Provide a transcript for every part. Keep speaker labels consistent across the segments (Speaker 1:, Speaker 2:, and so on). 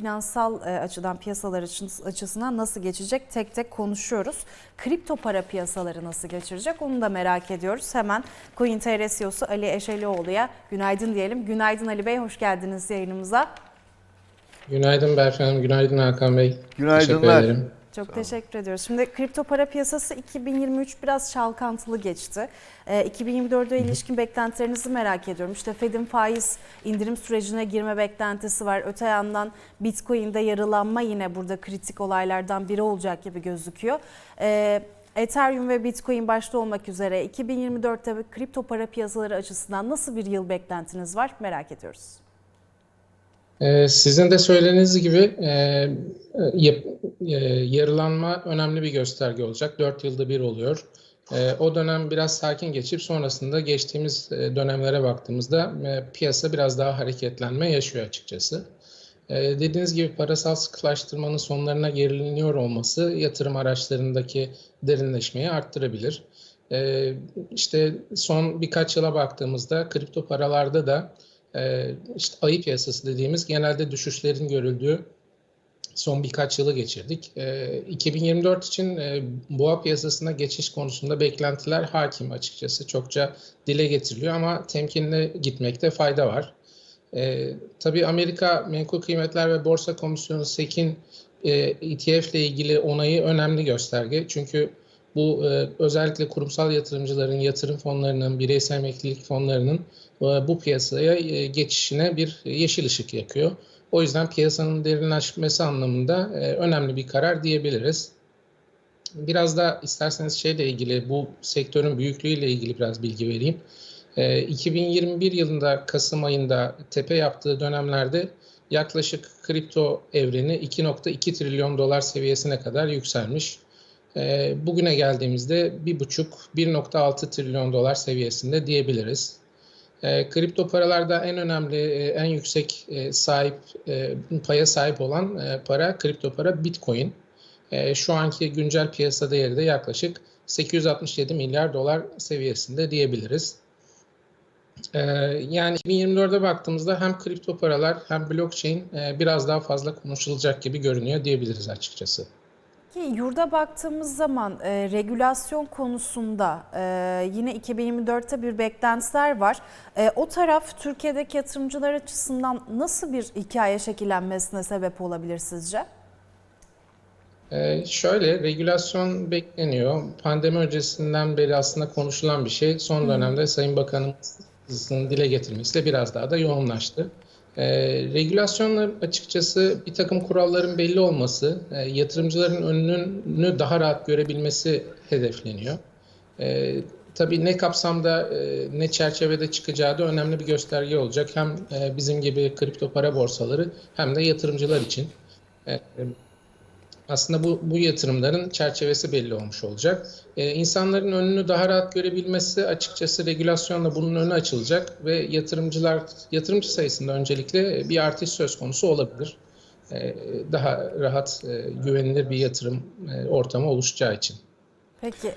Speaker 1: finansal e, açıdan piyasalar açı- açısından nasıl geçecek tek tek konuşuyoruz. Kripto para piyasaları nasıl geçirecek onu da merak ediyoruz. Hemen CoinTR CEO'su Ali Eşelioğlu'ya günaydın diyelim. Günaydın Ali Bey, hoş geldiniz yayınımıza.
Speaker 2: Günaydın Berfin Hanım, günaydın Hakan Bey.
Speaker 3: Günaydınlar.
Speaker 2: Teşekkür ederim.
Speaker 1: Çok teşekkür ediyoruz. Şimdi kripto para piyasası 2023 biraz çalkantılı geçti. Ee, 2024'e ilişkin beklentilerinizi merak ediyorum. İşte Fed'in faiz indirim sürecine girme beklentisi var. Öte yandan Bitcoin'de yarılanma yine burada kritik olaylardan biri olacak gibi gözüküyor. Ee, Ethereum ve Bitcoin başta olmak üzere 2024'te kripto para piyasaları açısından nasıl bir yıl beklentiniz var merak ediyoruz.
Speaker 2: Ee, sizin de söylediğiniz gibi e, yap- e, yarılanma önemli bir gösterge olacak. 4 yılda bir oluyor. E, o dönem biraz sakin geçip sonrasında geçtiğimiz e, dönemlere baktığımızda e, piyasa biraz daha hareketlenme yaşıyor açıkçası. E, dediğiniz gibi parasal sıkılaştırmanın sonlarına geliniyor olması yatırım araçlarındaki derinleşmeyi arttırabilir. E, işte son birkaç yıla baktığımızda kripto paralarda da e, işte ayı piyasası dediğimiz genelde düşüşlerin görüldüğü son birkaç yılı geçirdik. E, 2024 için e, boğa piyasasına geçiş konusunda beklentiler hakim açıkçası. Çokça dile getiriliyor ama temkinli gitmekte fayda var. E, tabii Amerika Menkul Kıymetler ve Borsa Komisyonu SEC'in e, ETF ile ilgili onayı önemli gösterge. Çünkü bu e, özellikle kurumsal yatırımcıların, yatırım fonlarının, bireysel emeklilik fonlarının e, bu piyasaya e, geçişine bir yeşil ışık yakıyor. O yüzden piyasanın derinleşmesi anlamında e, önemli bir karar diyebiliriz. Biraz da isterseniz şeyle ilgili bu sektörün büyüklüğüyle ilgili biraz bilgi vereyim. E, 2021 yılında Kasım ayında tepe yaptığı dönemlerde yaklaşık kripto evreni 2.2 trilyon dolar seviyesine kadar yükselmiş. E, bugüne geldiğimizde 1.5-1.6 trilyon dolar seviyesinde diyebiliriz. E, kripto paralarda en önemli, e, en yüksek e, sahip e, paya sahip olan e, para kripto para Bitcoin. E, şu anki güncel piyasa değeri de yaklaşık 867 milyar dolar seviyesinde diyebiliriz. E, yani 2024'e baktığımızda hem kripto paralar hem blockchain e, biraz daha fazla konuşulacak gibi görünüyor diyebiliriz açıkçası.
Speaker 1: Ki yurda baktığımız zaman e, regülasyon konusunda e, yine 2024'te bir beklentiler var. E, o taraf Türkiye'deki yatırımcılar açısından nasıl bir hikaye şekillenmesine sebep olabilir sizce?
Speaker 2: Ee, şöyle regülasyon bekleniyor. Pandemi öncesinden beri aslında konuşulan bir şey. Son dönemde Sayın Bakanımızın dile getirmesiyle biraz daha da yoğunlaştı. Ee, regülasyonla açıkçası bir takım kuralların belli olması, e, yatırımcıların önünü daha rahat görebilmesi hedefleniyor. Ee, tabii ne kapsamda, e, ne çerçevede çıkacağı da önemli bir gösterge olacak. Hem e, bizim gibi kripto para borsaları hem de yatırımcılar için. E, aslında bu, bu yatırımların çerçevesi belli olmuş olacak. Ee, insanların önünü daha rahat görebilmesi açıkçası regülasyonla bunun önü açılacak ve yatırımcılar yatırımcı sayısında öncelikle bir artış söz konusu olabilir. Ee, daha rahat, e, güvenilir bir yatırım e, ortamı oluşacağı için.
Speaker 1: Peki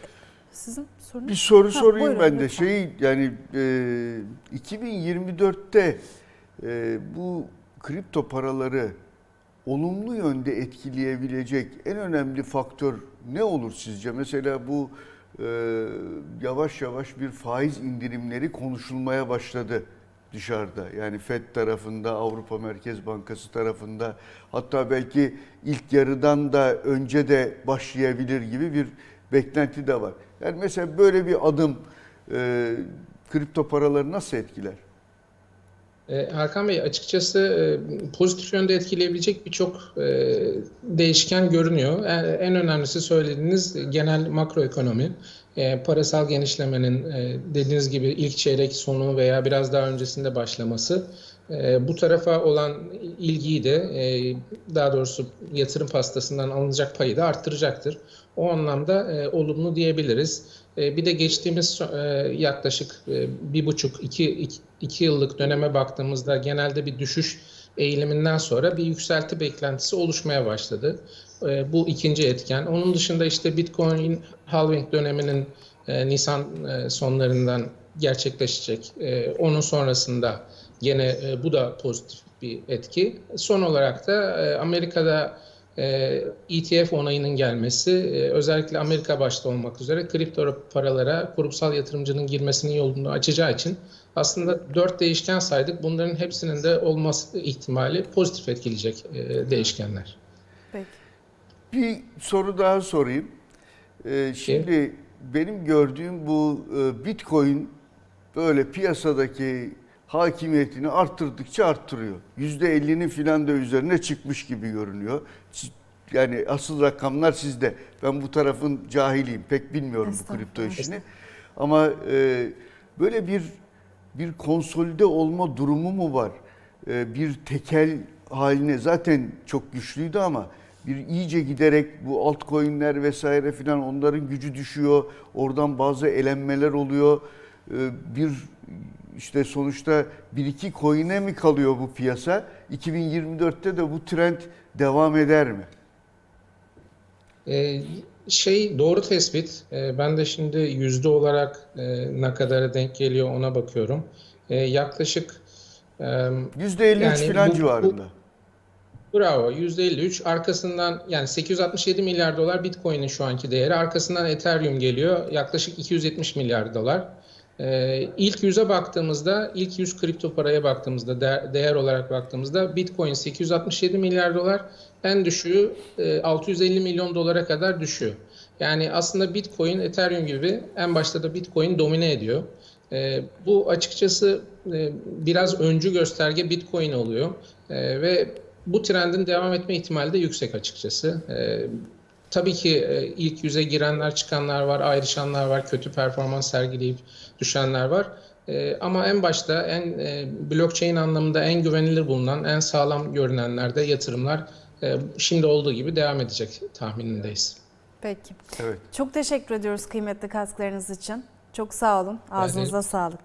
Speaker 1: sizin sorunuz?
Speaker 3: Bir soru
Speaker 1: Ha,
Speaker 3: sorayım
Speaker 1: buyurun,
Speaker 3: ben de.
Speaker 1: lütfen.
Speaker 3: Şey yani e, 2024'te e, bu kripto paraları olumlu yönde etkileyebilecek en önemli faktör ne olur sizce? Mesela bu e, yavaş yavaş bir faiz indirimleri konuşulmaya başladı dışarıda. Yani FED tarafında, Avrupa Merkez Bankası tarafında hatta belki ilk yarıdan da önce de başlayabilir gibi bir beklenti de var. Yani mesela böyle bir adım e, kripto paraları nasıl etkiler?
Speaker 2: E, Hakan Bey açıkçası e, pozitif yönde etkileyebilecek birçok e, değişken görünüyor. En önemlisi söylediğiniz genel makroekonomi. Parasal genişlemenin dediğiniz gibi ilk çeyrek sonu veya biraz daha öncesinde başlaması bu tarafa olan ilgiyi de daha doğrusu yatırım pastasından alınacak payı da arttıracaktır. O anlamda olumlu diyebiliriz. E, bir de geçtiğimiz e, yaklaşık e, bir buçuk iki, iki, yıllık döneme baktığımızda genelde bir düşüş eğiliminden sonra bir yükselti beklentisi oluşmaya başladı. Bu ikinci etken. Onun dışında işte Bitcoin halving döneminin Nisan sonlarından gerçekleşecek. Onun sonrasında Gene bu da pozitif bir etki. Son olarak da Amerika'da ETF onayının gelmesi, e, özellikle Amerika başta olmak üzere kripto paralara kurumsal yatırımcının girmesinin yolunu açacağı için aslında dört değişken saydık. Bunların hepsinin de olması ihtimali pozitif etkileyecek e, değişkenler.
Speaker 1: Peki.
Speaker 3: Bir soru daha sorayım. Ee, şimdi benim gördüğüm bu e, Bitcoin böyle piyasadaki hakimiyetini arttırdıkça arttırıyor. %50'nin filan da üzerine çıkmış gibi görünüyor. Yani asıl rakamlar sizde. Ben bu tarafın cahiliyim. Pek bilmiyorum bu kripto işini. Ama e, böyle bir bir konsolide olma durumu mu var? E, bir tekel haline zaten çok güçlüydü ama bir iyice giderek bu altcoin'ler vesaire filan onların gücü düşüyor. Oradan bazı elenmeler oluyor. E, bir işte sonuçta bir iki coin'e mi kalıyor bu piyasa? 2024'te de bu trend devam eder mi?
Speaker 2: Ee, şey doğru tespit. Ee, ben de şimdi yüzde olarak e, ne kadara denk geliyor ona bakıyorum. Ee, yaklaşık e,
Speaker 3: %53
Speaker 2: Yani
Speaker 3: filan
Speaker 2: bu-
Speaker 3: civarında.
Speaker 2: bravo yüzde 53 arkasından yani 867 milyar dolar Bitcoin'in şu anki değeri arkasından Ethereum geliyor yaklaşık 270 milyar dolar. Ee, ilk yüze baktığımızda ilk 100 kripto paraya baktığımızda değer, değer olarak baktığımızda Bitcoin 867 milyar dolar en düşüğü e, 650 milyon dolara kadar düşüyor. Yani aslında Bitcoin, Ethereum gibi en başta da Bitcoin domine ediyor. E, bu açıkçası e, biraz öncü gösterge Bitcoin oluyor E, ve bu trendin devam etme ihtimali de yüksek açıkçası. E, tabii ki e, ilk yüze girenler, çıkanlar var, ayrışanlar var, kötü performans sergileyip düşenler var. E, ama en başta en e, blockchain anlamında en güvenilir bulunan, en sağlam görünenlerde yatırımlar şimdi olduğu gibi devam edecek tahminindeyiz.
Speaker 1: Peki.
Speaker 3: Evet.
Speaker 1: Çok teşekkür ediyoruz kıymetli katkılarınız için. Çok sağ olun. Ağzınıza sağlık.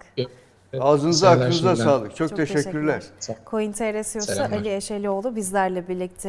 Speaker 3: Ağzınıza
Speaker 2: Seneler
Speaker 3: aklınıza sağlık. Çok,
Speaker 1: Çok
Speaker 3: teşekkürler.
Speaker 1: teşekkürler. Coin TR CEO'su. Ali Eşelioğlu bizlerle birlikte.